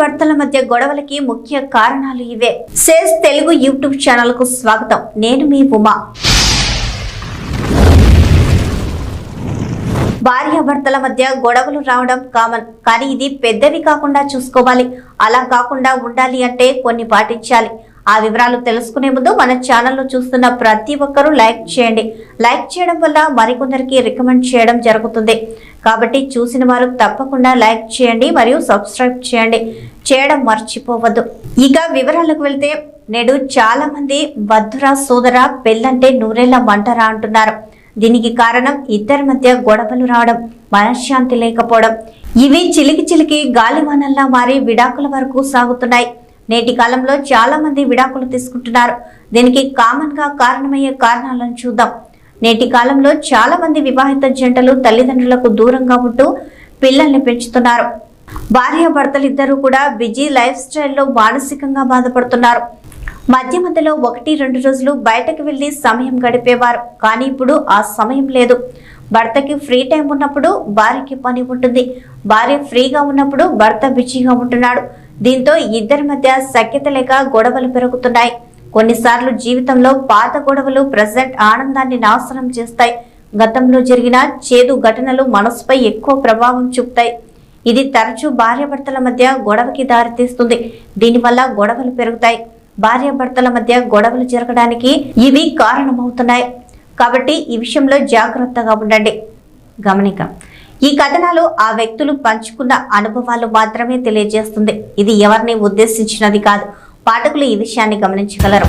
భర్తల మధ్య గొడవలకి ముఖ్య కారణాలు ఇవే. సేస్ తెలుగు యూట్యూబ్ ఛానల్కు స్వాగతం. నేను మీ ఉమా. భార్యాభర్తల మధ్య గొడవలు రావడం కామన్ కానీ ఇది పెద్దవి కాకుండా చూసుకోవాలి. అలా కాకుండా ఉండాలి అంటే కొన్ని పాటించాలి. ఆ వివరాలు తెలుసుకునే ముందు మన ఛానల్లో చూస్తున్న ప్రతి ఒక్కరూ లైక్ చేయండి. లైక్ చేయడం వల్ల మరికొందరికి రికమెండ్ చేయడం జరుగుతుంది. కాబట్టి చూసిన వారు తప్పకుండా లైక్ చేయండి మరియు సబ్స్క్రైబ్ చేయండి. చేయడం మర్చిపోవద్దు. ఇక వివరాలకు వెళ్తే నేడు చాలా మంది వద్దురా సోదర పెళ్ళంటే నూరేళ్ళ మంటరా అంటున్నారు. దీనికి కారణం ఇద్దరి మధ్య గొడవలు రావడం మనశ్శాంతి లేకపోవడం. ఇవి చిలికి చిలికి గాలివానల్లా మారి విడాకుల వరకు సాగుతున్నాయి. నేటి కాలంలో చాలా మంది విడాకులు తీసుకుంటున్నారు. దీనికి కామన్గా కారణమయ్యే కారణాలను చూద్దాం. నేటి కాలంలో చాలా మంది వివాహిత జంటలు తల్లిదండ్రులకు దూరంగా ఉంటూ పిల్లల్ని పెంచుతున్నారు. భార్యాభర్తలిద్దరూ కూడా బిజీ లైఫ్ స్టైల్లో మానసికంగా బాధపడుతున్నారు. మధ్య మధ్యలో ఒకటి రెండు రోజులు బయటకు వెళ్ళి సమయం గడిపేవారు. కానీ ఇప్పుడు ఆ సమయం లేదు. భర్తకి ఫ్రీ టైం ఉన్నప్పుడు భార్యకి పని ఉంటుంది. భార్య ఫ్రీగా ఉన్నప్పుడు భర్త బిజీగా ఉంటున్నాడు. దీంతో ఇద్దరి మధ్య సఖ్యత లేక గొడవలు పెరుగుతున్నాయి. కొన్నిసార్లు జీవితంలో పాత గొడవలు ప్రజెంట్ ఆనందాన్ని నాశనం చేస్తాయి. గతంలో జరిగిన చేదు ఘటనలు మనసుపై ఎక్కువ ప్రభావం చూపుతాయి. ఇది తరచూ భార్యాభర్తల మధ్య గొడవకి దారితీస్తుంది. దీనివల్ల గొడవలు పెరుగుతాయి. భార్యాభర్తల మధ్య గొడవలు జరగడానికి ఇవి కారణమవుతున్నాయి. కాబట్టి ఈ విషయంలో జాగ్రత్తగా ఉండండి. గమనిక ఈ కథనాలు ఆ వ్యక్తులు పంచుకున్న అనుభవాలు మాత్రమే తెలియజేస్తుంది. ఇది ఎవరిని ఉద్దేశించినది కాదు. పాఠకులు ఈ విషయాన్ని గమనించగలరు.